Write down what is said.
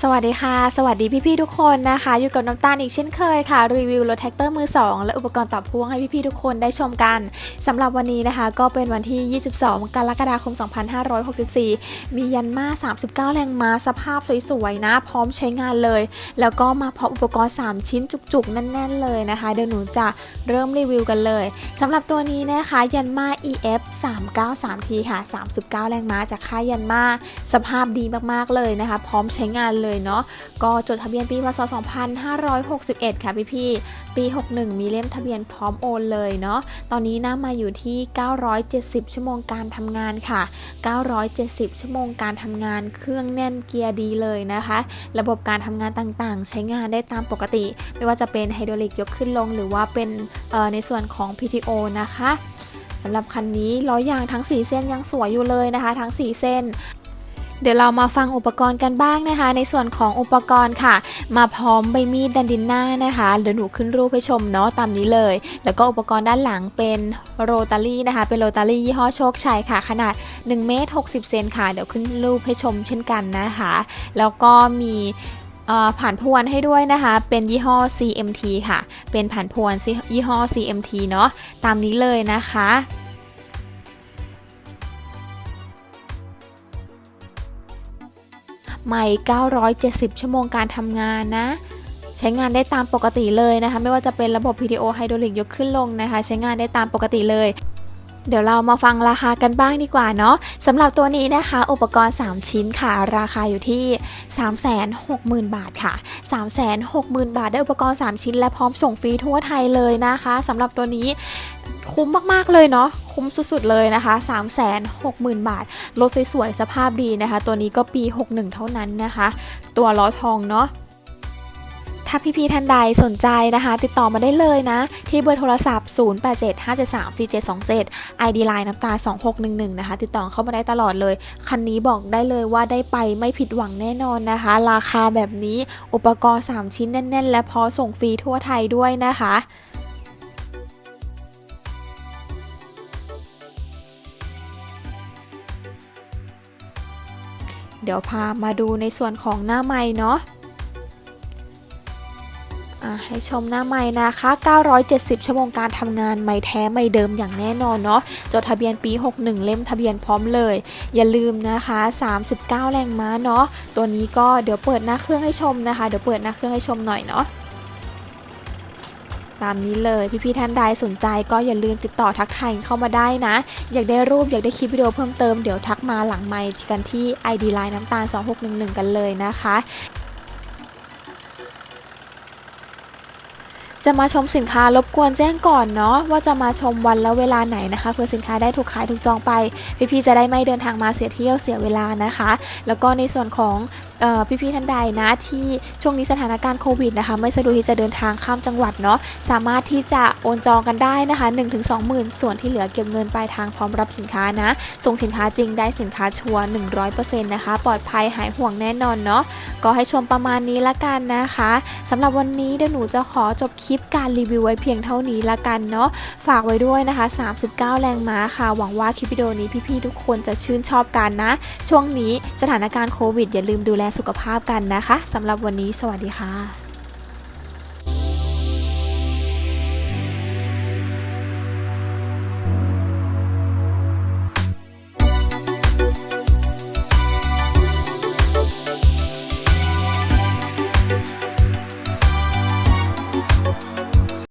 สวัสดีค่ะ สวัสดีพี่ๆทุกคนนะคะ อยู่กับน้ำตาลอีกเช่นเคยค่ะ รีวิวรถแท็กเตอร์มือ 2 และอุปกรณ์ต่อพ่วงให้พี่ๆทุกคนได้ชมกันสำหรับวันนี้นะคะ ก็เป็นวันที่ 22 กรกฎาคม 2564 มียันมา 39 แรงม้าสภาพสวยๆนะ พร้อมใช้งานเลย แล้วก็มาพร้อมอุปกรณ์ 3 ชิ้นจุกๆ แน่นๆเลยนะคะ เดี๋ยวหนูจะเริ่มรีวิวกันเลยสำหรับตัวนี้นะคะยันมา EF 393T ค่ะ 39 แรงม้าจากค่ายยันมาสภาพดีมากๆเลยนะคะ พร้อมใช้งานเลยเนาะก็จดทะเบียนปีพศ 2561 ค่ะพี่ๆปี 61 มีเล่มทะเบียนพร้อมโอนเลยเนาะตอนนี้น้ามาอยู่ที่ 970 ชั่วโมงการทำงานค่ะ 970 ชั่วโมงการทำงานเครื่องแน่นเกียร์ดีเลยนะคะ ระบบการทำงานต่างๆ ใช้งานได้ตามปกติ ไม่ว่าจะเป็นไฮดรอลิกยกขึ้นลง หรือว่าเป็นในส่วนของ PTO นะคะสำหรับคันนี้ล้อยางทั้ง 4 เส้นยังสวยอยู่เลยนะคะ ทั้ง 4 เส้น เดี๋ยวเรามาฟังอุปกรณ์กันบ้างนะคะ ในส่วนของอุปกรณ์ค่ะ มาพร้อมใบมีดดันดินหน้านะคะเดี๋ยวหนูขึ้นรูปให้ชมเนาะตามนี้เลย แล้วก็อุปกรณ์ด้านหลังเป็นโรตารี่นะคะ เป็นโรตารี่ยี่ห้อโชคชัยค่ะ ขนาด1เมตร60 เซนค่ะ เดี๋ยวขึ้นรูปให้ชมเช่นกันนะคะ แล้วก็มีผ่านพวนให้ด้วยนะคะ เป็นยี่ห้อ CMT ค่ะ เป็นผ่านพวนยี่ห้อ CMT เนาะตามนี้เลยนะคะ ใหม่970 ชั่วโมงการทำงานนะใช้งานได้ตามปกติเลยนะคะ ไม่ว่าจะเป็นระบบ PTO ไฮดรอลิกยกขึ้นลงนะคะ ใช้งานได้ตามปกติเลย เดี๋ยวเรามาฟังราคากันบ้างดีกว่าเนาะสำหรับตัวนี้นะคะ อุปกรณ์ 3 ชิ้นค่ะ ราคาอยู่ที่ 360,000 บาทค่ะ 360,000 บาทได้อุปกรณ์ 3 ชิ้น และพร้อมส่งฟรีทั่วไทยเลยนะคะสำหรับตัวนี้คุ้มมากๆเลยเนาะคุ้มสุดๆเลยนะคะ 360,000 บาท รถสวยๆ สภาพดีนะคะ ตัวนี้ก็ปี 61 เท่านั้นนะคะ ตัวล้อทองเนาะ ถ้าพี่ๆท่านใดสนใจนะคะ ติดต่อมาได้เลยนะ ที่เบอร์โทรศัพท์ 0875734727 ID Line น้ำตา 2611 นะคะ ติดต่อเข้ามาได้ตลอดเลย คันนี้บอกได้เลยว่าได้ไปไม่ผิดหวังแน่นอนนะคะ ราคาแบบนี้อุปกรณ์ 3 ชิ้นแน่น ๆ และพอส่งฟรีทั่วไทยด้วยนะคะเดี๋ยวพามาดูในส่วนของหน้าไม้เนาะอะ ให้ชมหน้าใหม่นะคะ 970 ชั่วโมงการทำงานไม่แท้ไม่เดิมอย่างแน่นอนเนาะ จดทะเบียนปี 61 เล่มทะเบียนพร้อมเลย อย่าลืมนะคะ 39 แรงม้าเนาะ ตัวนี้ก็เดี๋ยวเปิดหน้าเครื่องให้ชมนะคะ เดี๋ยวเปิดหน้าเครื่องให้ชมหน่อยเนาะตามนี้เลย พี่ๆท่านใดสนใจก็อย่าลืมติดต่อทักทายเข้ามาได้นะ อยากได้รูปอยากได้คลิปวิดีโอเพิ่มเติมเดี๋ยวทักมาหลังไมค์กันที่ ID Line น้ำตาล 2611 กันเลยนะคะ จะมาชมสินค้ารบกวนแจ้งก่อนเนาะว่าจะมาชมวันและเวลาไหนนะคะเพื่อสินค้าได้ถูกขายถูกจองไป พี่ๆจะได้ไม่เดินทางมาเสียเที่ยวเสียเวลานะคะ แล้วก็ในส่วนของพี่ๆท่านใดนะที่ช่วงนี้สถานการณ์โควิดนะคะไม่สะดวกที่จะเดินทางข้ามจังหวัดเนาะสามารถที่จะโอนจองกันได้นะคะ 1-2หมื่นส่วนที่เหลือเก็บเงินปลายทางพร้อมรับสินค้านะ ส่งสินค้าจริงได้สินค้าชัวร์100%นะคะ ปลอดภัยหายห่วงแน่นอนเนาะก็ให้ชมประมาณนี้ละกันนะคะสำหรับวันนี้เดี๋ยวหนูจะขอจบคลิปลิปการรีวิวไว้เพียงเท่านี้ละกันเนาะฝากไว้ด้วยนะคะ 39 แรงม้าค่ะ หวังว่าคลิปวิดีโอนี้พี่ๆทุกคนจะชื่นชอบกันนะ ช่วงนี้สถานการณ์โควิด อย่าลืมดูแลสุขภาพกันนะคะสำหรับวันนี้สวัสดีค่ะ